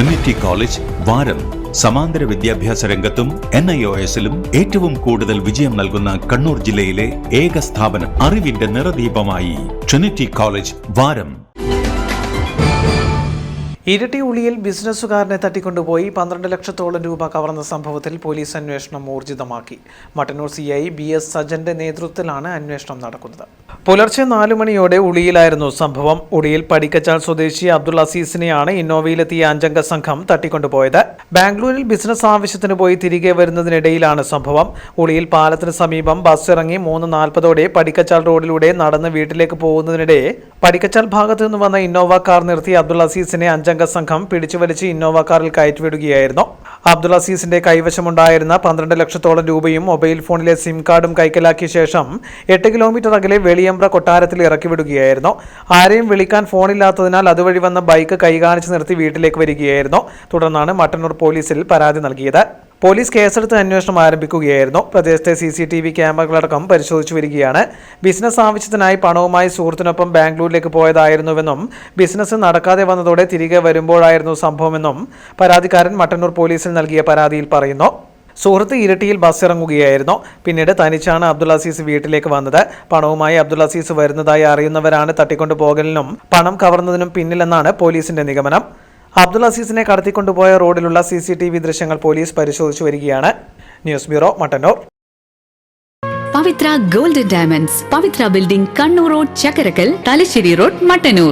Trinity college വാരം സമാന്തര വിദ്യാഭ്യാസ രംഗത്തും എൻ ഐ ഒ എസിലും ഏറ്റവും കൂടുതൽ വിജയം നൽകുന്ന കണ്ണൂർ ജില്ലയിലെ ഏക സ്ഥാപനം അറിവിന്റെ നിറദീപമായി. ട്രിനിറ്റി കോളേജ് വാരം ഇരട്ടി ഉളിയിൽ ബിസിനസ്സുകാരനെ തട്ടിക്കൊണ്ടുപോയി പന്ത്രണ്ട് ലക്ഷത്തോളം രൂപ കവർന്ന സംഭവത്തിൽ പോലീസ് അന്വേഷണം ഊർജിതമാക്കി. Mattannur C I B S സജന്റെ നേതൃത്വത്തിലാണ് അന്വേഷണം നടക്കുന്നത്. പുലർച്ചെ നാലു മണിയോടെ ഉളിയിലായിരുന്നു സംഭവം. ഉളിയിൽ പടിക്കച്ചാൽ സ്വദേശി അബ്ദുൾ അസീസിനെയാണ് ഇന്നോവയിലെത്തിയ അഞ്ചംഗ സംഘം തട്ടിക്കൊണ്ടുപോയത്. ബാംഗ്ലൂരിൽ ബിസിനസ് ആവശ്യത്തിന് പോയി തിരികെ വരുന്നതിനിടയിലാണ് സംഭവം. ഉളിയിൽ പാലത്തിന് സമീപം ബസ് ഇറങ്ങി മൂന്ന് നാൽപ്പതോടെ പടിക്കച്ചാൽ റോഡിലൂടെ നടന്ന് വീട്ടിലേക്ക് പോകുന്നതിനിടെ പടിക്കച്ചാൽ ഭാഗത്തു നിന്ന് വന്ന ഇന്നോവ കാർ നിർത്തി അബ്ദുൾ അസീസിനെ അഞ്ചംഗ സംഘം പിടിച്ചുവലിച്ച് ഇന്നോവ കാറിൽ കയറ്റിവിടുകയായിരുന്നു. അബ്ദുൾ അസീസിന്റെ കൈവശമുണ്ടായിരുന്ന പന്ത്രണ്ട് ലക്ഷത്തോളം രൂപയും മൊബൈൽ ഫോണിലെ സിം കാർഡും കൈക്കലാക്കിയ ശേഷം എട്ട് കിലോമീറ്റർ അകലെ വെളിയമ്പ്ര കൊട്ടാരത്തിൽ ഇറക്കിവിടുകയായിരുന്നു. ആരെയും വിളിക്കാൻ ഫോണില്ലാത്തതിനാൽ അതുവഴി വന്ന ബൈക്ക് കൈകാണിച്ച് നിർത്തി വീട്ടിലേക്ക് വരികയായിരുന്നു. തുടർന്നാണ് മട്ടന്നൂർ പോലീസിൽ പരാതി നൽകിയത്. പോലീസ് കേസെടുത്ത് അന്വേഷണം ആരംഭിക്കുകയായിരുന്നു. പ്രദേശത്തെ സി സി ടി വി ക്യാമറകളടക്കം പരിശോധിച്ചു വരികയാണ്. ബിസിനസ് ആവശ്യത്തിനായി പണവുമായി സുഹൃത്തിനൊപ്പം ബാംഗ്ലൂരിലേക്ക് പോയതായിരുന്നുവെന്നും ബിസിനസ് നടക്കാതെ വന്നതോടെ തിരികെ വരുമ്പോഴായിരുന്നു സംഭവമെന്നും പരാതിക്കാരൻ മട്ടന്നൂർ പോലീസിൽ നൽകിയ പരാതിയിൽ പറയുന്നു. സുഹൃത്ത് ഇരട്ടിയിൽ ബസ് ഇറങ്ങുകയായിരുന്നു പിന്നീട് തനിച്ചാണ് അബ്ദുൾ അസീസ് വീട്ടിലേക്ക് വന്നത്. പണവുമായി അബ്ദുൾ അസീസ് വരുന്നതായി അറിയുന്നവരാണ് തട്ടിക്കൊണ്ടു പോകലിനും പണം കവർന്നതിനും പിന്നിലെന്നാണ് പോലീസിന്റെ നിഗമനം. അബ്ദുൾ അസീസിനെ കടത്തിക്കൊണ്ടുപോയ റോഡിലുള്ള സി സി ടി വി ദൃശ്യങ്ങൾ പോലീസ് പരിശോധിച്ചു വരികയാണ്. News bureau Mattannur. Pavithra golden diamonds Pavithra building Kannur road Chakkarakkal Thalassery road Mattannur.